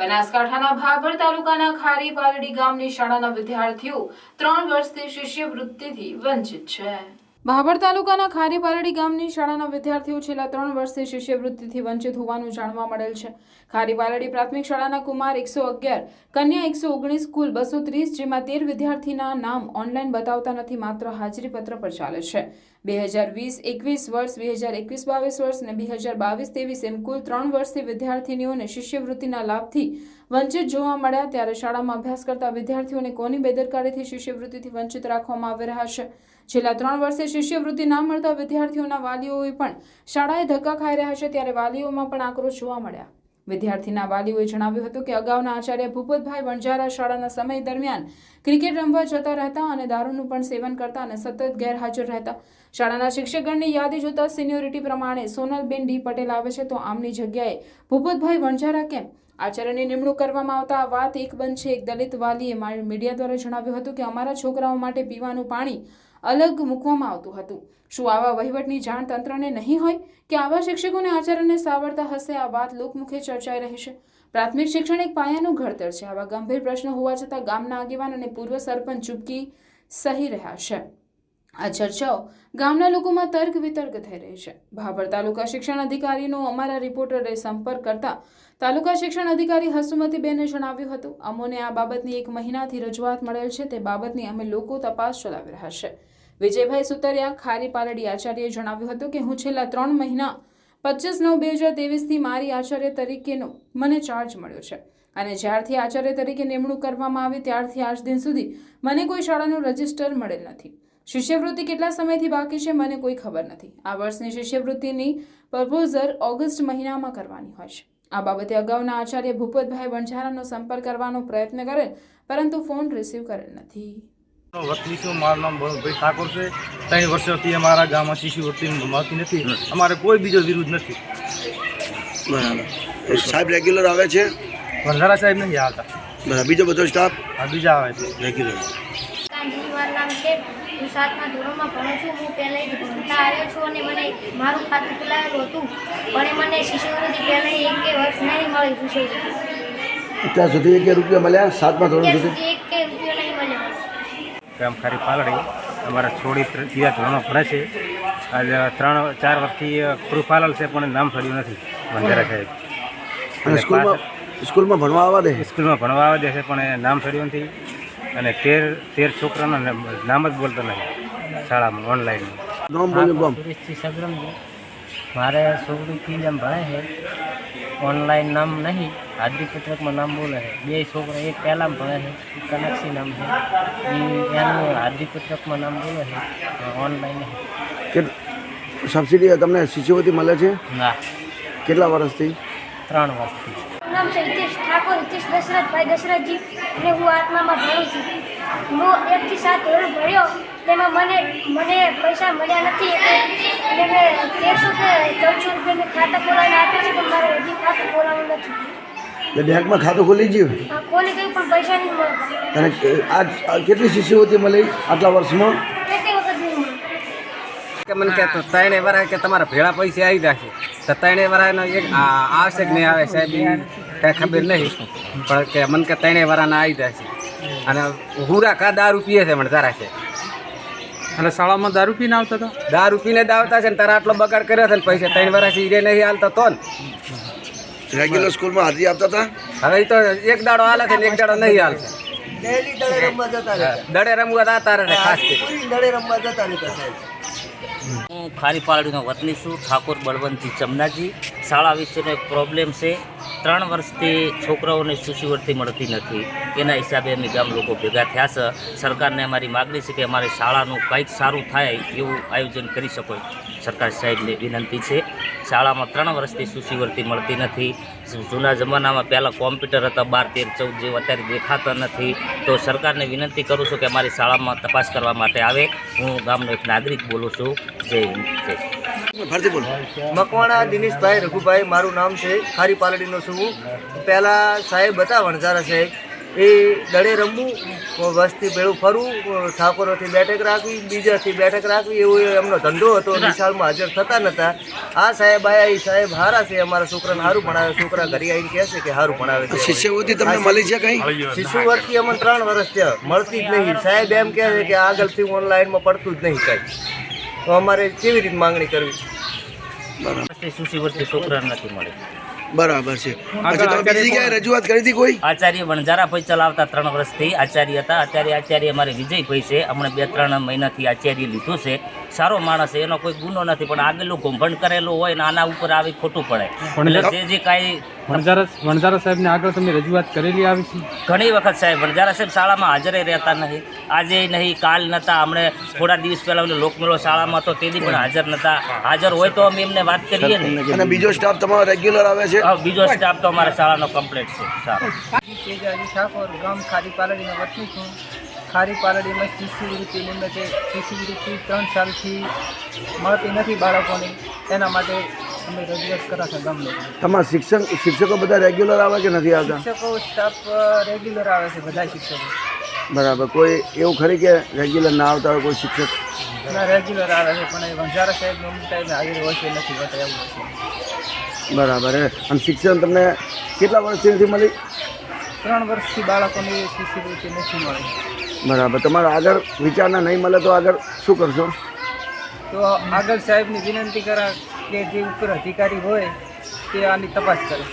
બનાસકાંઠાના ભાભર તાલુકાના ખારી પાલડી ગામની શાળાના વિદ્યાર્થીઓ ત્રણ વર્ષથી શિષ્યવૃત્તિથી વંચિત છે. ભાભર તાલુકાના ખારી પાલડી ગામની શાળાના વિદ્યાર્થીઓ છેલ્લા ત્રણ વર્ષથી શિષ્યવૃત્તિથી વંચિત હોવાનું જાણવા મળેલ છે. ખારી પાલડી પ્રાથમિક શાળાના કુમાર એકસો અગિયાર, કન્યા એકસો ઓગણીસ, કુલ બસો ત્રીસ જેમાં તેર વિદ્યાર્થીના નામ ઓનલાઈન બતાવતા નથી, માત્ર હાજરીપત્ર પર ચાલે છે. બે હજાર વીસ, એકવીસ વર્ષ, બે હજાર એકવીસ બાવીસ વર્ષ અને બે હજાર બાવીસ ત્રેવીસ એમ કુલ ત્રણ વર્ષથી વિદ્યાર્થીનીઓને શિષ્યવૃત્તિના લાભથી વંચિત જોવા મળ્યા, ત્યારે શાળામાં અભ્યાસ કરતા વિદ્યાર્થીઓને કોની બેદરકારીથી શિષ્યવૃત્તિથી વંચિત રાખવામાં આવી રહ્યા છે? છેલ્લા ત્રણ વર્ષે શિષ્યવૃત્તિ ના મળતા વિદ્યાર્થીઓના વાલીઓએ પણ શાળાએ ધક્કા ખાઈ રહ્યા છે ત્યારે વાલીઓમાં પણ આક્રોશ જોવા મળ્યા. વિદ્યાર્થીના વાલીઓએ જણાવ્યું હતું કે અગાઉના આચાર્ય ભૂપતભાઈ વણજારા શાળાના સમય દરમિયાન ક્રિકેટ રમવા જતા રહેતા અને દારૂનું પણ સેવન કરતા અને સતત ગેરહાજર રહેતા. શાળાના શિક્ષકગણની યાદી જોતા સિનિયોરિટી પ્રમાણે સોનલબેન ડી પટેલ આવે છે તો આમની જગ્યાએ ભૂપતભાઈ વણજારા કેમ? આચાર્યની નિમણૂક કરવામાં આવતા આ વાત એક બનશે, એક દલિત વાલીએ મીડિયા દ્વારા જણાવ્યું હતું કે અમારા છોકરાઓ માટે પીવાનું પાણી અલગ મૂકવામાં આવતું હતું. શું આવા વહીવટની જાણ તંત્રને નહીં હોય કે આવા શિક્ષકોને આચરણને સાવરતા હશે? આ વાત લોકમુખે ચર્ચાઈ રહી છે. પ્રાથમિક શિક્ષણ એક પાયાનું ઘડતર છે. આવા ગંભીર પ્રશ્નો હોવા છતાં ગામના આગેવાન અને પૂર્વ સરપંચ ચૂપકી સહી રહ્યા છે. આ ચર્ચાઓ ગામના લોકોમાં તર્ક વિતર્ક થઈ રહી છે. ભાભર તાલુકા શિક્ષણ અધિકારીનો અમારા રિપોર્ટરે સંપર્ક કરતા તાલુકા શિક્ષણ અધિકારી હસુમતીબેને જણાવ્યું હતું, અમોને આ બાબતની એક મહિનાથી રજૂઆત મળેલ છે. તે બાબતની અમે લોકો તપાસ ચલાવી રહ્યા છે. વિજયભાઈ સુતરિયા, ખારી પાલડી આચાર્યએ જણાવ્યું હતું કે, હું છેલ્લા ત્રણ મહિના પચીસ નવ બે હજાર ત્રેવીસથી મારી આચાર્ય તરીકેનો મને ચાર્જ મળ્યો છે. અને જ્યારથી આચાર્ય તરીકે નિમણૂક કરવામાં આવી, ત્યારથી આજ દિન સુધી મને કોઈ શાળાનું રજિસ્ટર મળેલ નથી. શિષ્યવૃત્તિ કેટલા સમયથી બાકી છે મને કોઈ ખબર નથી. આ વર્ષની શિષ્યવૃત્તિની પ્રપોઝર ઓગસ્ટ મહિનામાં કરવાની હોય છે. આ બાબતે અગાઉના આચાર્ય ભૂપતભાઈ વણઝારાનો સંપર્ક કરવાનો પ્રયત્ન કરેલ પરંતુ ફોન રિસીવ કરેલ નથી. વકીલ છું મારું નામ ભાઈ ઠાકોર છે. ત્રણ વર્ષોથી અમારા ગામમાં શિષ્યવૃત્તિ મળતી નથી. અમારે કોઈ બીજો વિરુદ્ધ નથી. બરાબર. સાહેબ રેગ્યુલર આવે છે? વંધારા સાહેબ નથી આવતા. બરાબર. બીજો બધો સ્ટાફ આ બીજા આવે છે. રેગ્યુલર હું સાતમા ધોરણમાં ભણું છું. હું પહેલાંથી ભણતા આવ્યો છું અને મને મારું ખાતું ખોલાવેલું હતું. પણ મને શિષ્યવૃત્તિ પહેલાં એક કે વર્ષ નહીં મળી શિષ્યવૃત્તિ અત્યાર સુધી એક રૂપિયા મળ્યા? સાતમા ધોરણ સુધી? એક કે રૂપિયો નહીં મળ્યા. ગામ ખારી પાલડી. અમારા છોડી ત્રીજા ધોરણમાં ભણે છે. આજે ત્રણ ચાર વર્ષથી પ્રૂફ પાલલ છે પણ નામ ફર્યું નથી. વંધારા સાહેબ અને સ્કૂલમાં સ્કૂલમાં ભણવા આવવા દે? સ્કૂલમાં ભણવા દે છે પણ નામ ફર્યું નથી. અને તેર તેર છોકરાના નામ જ બોલતા નથી શાળામાં ઓનલાઈન સુરેશજી મારે છોકરી ફી ભણે છે ઓનલાઈન નામ નહીં હાર્દિકપત્રકમાં નામ બોલે છે. બે છોકરા એક પહેલાં ભણે છે કનકસી નામ છે. એ એનું હાર્દિકપત્રકમાં નામ બોલે છે ઓનલાઈન નહીં. કે સબસિડી તમને શિષ્યવૃત્તિ મળે છે? ના. કેટલા વર્ષથી? ત્રણ વર્ષથી. નામ છે હિતેશ રિતેશ દશરથભાઈ દશરથજી અને હું આત્મામાં ભણું છું. હું એકથી સાત ધોરણ ભણ્યો તેમાં મને મને પૈસા મળ્યા નથી. એટલે મેં તેરસો કે ચૌદસો રૂપિયા મેં ખાતા ખોલાવીને આપ્યા છે પણ મારે હજી ખાતું ખોલાવવું નથી. એટલે બેંકમાં ખાતું ખોલી ગયું? ખોલી ગયું પણ પૈસા નહીં મળે અને આ કેટલી શિષ્યવૃત્તિ મળી આટલા વર્ષમાં કેટલી વખત નહીં મળે કે મને કે ત્રણે વરાય કે તમારા ભેળા પૈસા આવી જશે. તો ત્રણે વરાનો એક આશે આવશે કે નહીં આવે સાહેબ કાંઈ ખબર નહીં. પણ કે મને કે ત્રણે વરાના આવી જશે. અને હુરા કા દારૂ પીએ છે મને તારા છે. અને શાળામાં દારૂ પીને આવતા હતા? દારૂ પીને દાવતા છે ને તારા આટલો બગાડ કર્યો છે ને પૈસા ત્રણ વર્ષથી ઈરે નહીં હાલતો તો ને. રેગ્યુલર સ્કૂલમાં હાજરી આપતા હતા? હવે તો એક દાડો હાલે છે ને એક દાડો નહીં હાલશે દડે રમવા જતા રહે ખાસ કરી હું ખારીપાલડીનો વતની છું ઠાકોર બળવંતજી ચમનાજી. શાળા વિશેનો એક પ્રોબ્લેમ છે. ત્રણ વર્ષથી છોકરાઓને શિષ્યવૃત્તિ મળતી નથી. એના હિસાબે અમે ગામ લોકો ભેગા થયા છે. સરકારને અમારી માગણી છે કે અમારી શાળાનું કંઈક સારું થાય એવું આયોજન કરી શકો સરકાર સાહેબને વિનંતી છે. શાળામાં ત્રણ વર્ષથી શિષ્યવૃત્તિ મળતી નથી. જૂના જમાનામાં પહેલાં કોમ્પ્યુટર હતા, બાર, તેર, ચૌદ જેવું અત્યારે દેખાતા નથી. તો સરકારને વિનંતી કરું છું કે અમારી શાળામાં તપાસ કરવા માટે આવે. હું ગામનો એક નાગરિક બોલું છું. જય હિન્દ, જય ફરતી બોલો. મકવાણા દિનેશભાઈ રઘુભાઈ મારું નામ છે ખારી પાલડીનો છું હું. પહેલાં સાહેબ હતા વણઝારા સાહેબ. એ દડે રમવું વસ્તી ભેળું ફરવું ઠાકોરોથી બેઠક રાખવી બીજાથી બેઠક રાખવી એવો એમનો ધંધો હતો. નિશાળમાં હાજર થતા નહોતા આ સાહેબ આયા એ સાહેબ હારા છે. અમારા છોકરાને સારું ભણાવે છોકરા ઘરે આવીને કહે છે કે સારું ભણાવે છે. શિષ્યવૃત્તિ તમને મળી છે કઈ? શિષ્યવૃત્તિ અમને ત્રણ વર્ષ થયા. મળતી જ નહીં. સાહેબ એમ કહે છે કે આગળથી ઓનલાઈનમાં પડતું જ નહીં કાંઈ. તો અમારે કેવી રીતે માંગણી કરવી? વર્ષથી શિષ્યવૃત્તિ છોકરા નથી મળે. બરાબર છે. પછી તમે બીજી ક્યાંય રજૂઆત કરી હતી કોઈ? આચાર્ય વણઝારાભાઈ ચલાવતા ત્રણ વર્ષથી આચાર્ય હતા. અત્યારે આચાર્ય અમારે વિજયભાઈ છે. હમણાં બે ત્રણ મહિનાથી આચાર્ય લીધો છે. સારો માણસ છે એનો કોઈ ગુનો નથી પણ આગેલું કૌભાંડ કરેલું હોય ને આના ઉપર આવી ખોટું પડે. એટલે જે જે કાંઈ વણઝારા વણઝારા સાહેબને આગળ તમે રજૂઆત કરેલી આવી છે? ઘણી વખત સાહેબ વણઝારા સાહેબ શાળામાં હાજર રહેતા નહીં. આજે નહીં કાલ નતા. હમણે થોડા દિવસ પહેલા લોકમેળો શાળામાં તો તેથી પણ હાજર નતા. હાજર હોય તો અમે એમને વાત કરીએ ને. અને બીજો સ્ટાફ તમારો રેગ્યુલર આવે છે? હા, બીજો સ્ટાફ તો અમારા શાળાનો કમ્પ્લીટ છે સારું. ગામ ખાલી પાલડીનો વતની છું. ખારી પાલડીમાં શિષ્યવૃત્તિ નિમિત્તે શિષ્યવૃત્તિ ત્રણ સાલથી મળતી નથી બાળકોની. એના માટે અમે રજૂઆત કરા છે ગામ તમારા શિક્ષક શિક્ષકો બધા રેગ્યુલર આવે કે નથી આવતા? શિક્ષકો સ્ટાફ રેગ્યુલર આવે છે બધા શિક્ષકો. બરાબર. કોઈ એવું ખરી કે રેગ્યુલર ના આવતા હોય કોઈ શિક્ષક? ના રેગ્યુલર આવે છે પણ એ વંજારા સાહેબ અમુક ટાઈમે હાજર હોય છે નથી હોતા એવું છે. બરાબર. અને શિક્ષણ તમને કેટલા વર્ષથી મળી? ત્રણ વર્ષથી બાળકોની શિષ્યવૃત્તિ નથી મળી. બરાબર. તમારા આગળ વિચારના નહીં મળે તો આગળ શું કરશો? તો આગળ સાહેબની વિનંતી કરા કે જે ઉપર અધિકારી હોય તે આની તપાસ કરે.